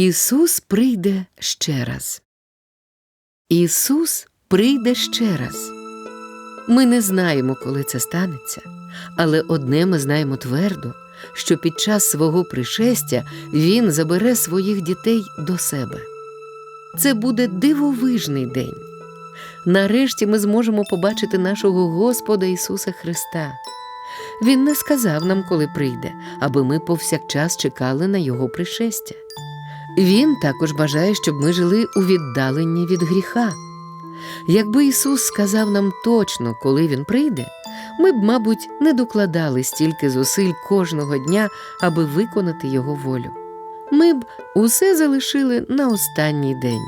Ісус прийде ще раз. Ісус прийде ще раз. Ми не знаємо, коли це станеться, але одне ми знаємо твердо, що під час свого пришестя Він забере своїх дітей до себе. Це буде дивовижний день. Нарешті ми зможемо побачити нашого Господа Ісуса Христа. Він не сказав нам, коли прийде, аби ми повсякчас чекали на Його пришестя. Він також бажає, щоб ми жили у віддаленні від гріха. Якби Ісус сказав нам точно, коли Він прийде, ми б, мабуть, не докладали стільки зусиль кожного дня, аби виконати Його волю. Ми б усе залишили на останній день.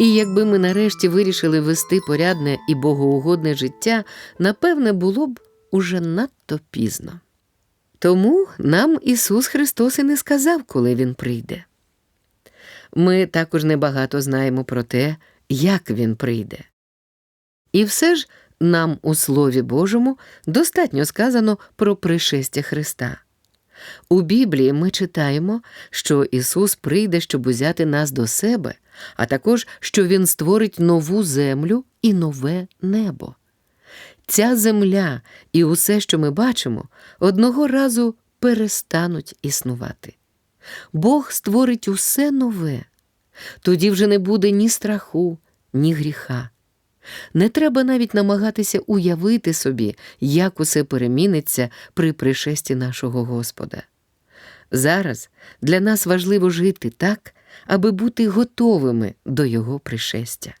І якби ми нарешті вирішили вести порядне і богоугодне життя, напевне, було б уже надто пізно. Тому нам Ісус Христос і не сказав, коли Він прийде. Ми також небагато знаємо про те, як Він прийде. І все ж нам у Слові Божому достатньо сказано про пришестя Христа. У Біблії ми читаємо, що Ісус прийде, щоб узяти нас до себе, а також що Він створить нову землю і нове небо. Ця земля і усе, що ми бачимо, одного разу перестануть існувати. Бог створить усе нове. Тоді вже не буде ні страху, ні гріха. Не треба навіть намагатися уявити собі, як усе переміниться при пришесті нашого Господа. Зараз для нас важливо жити так, аби бути готовими до Його пришестя.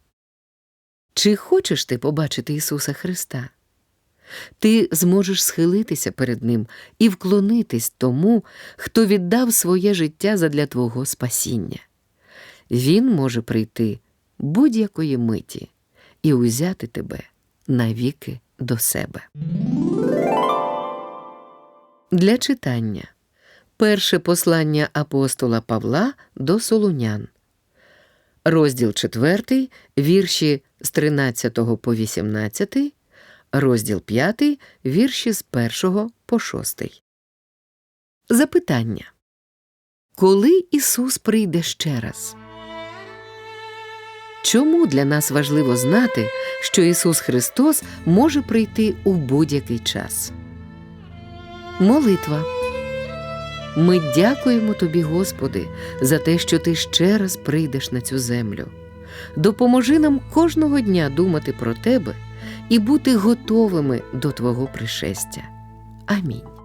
Чи хочеш ти побачити Ісуса Христа? Ти зможеш схилитися перед Ним і вклонитись тому, хто віддав своє життя задля Твого спасіння. Він може прийти будь-якої миті і узяти тебе навіки до себе. Для читання перше послання апостола Павла до Солунян, розділ 4, вірші з 13 по 18, розділ 5, вірші з 1 по 6. Запитання Коли Ісус прийде ще раз? Чому для нас важливо знати, що Ісус Христос може прийти у будь-який час? Молитва. Ми дякуємо Тобі, Господи, за те, що Ти ще раз прийдеш на цю землю. Допоможи нам кожного дня думати про Тебе і бути готовими до Твого пришестя. Амінь.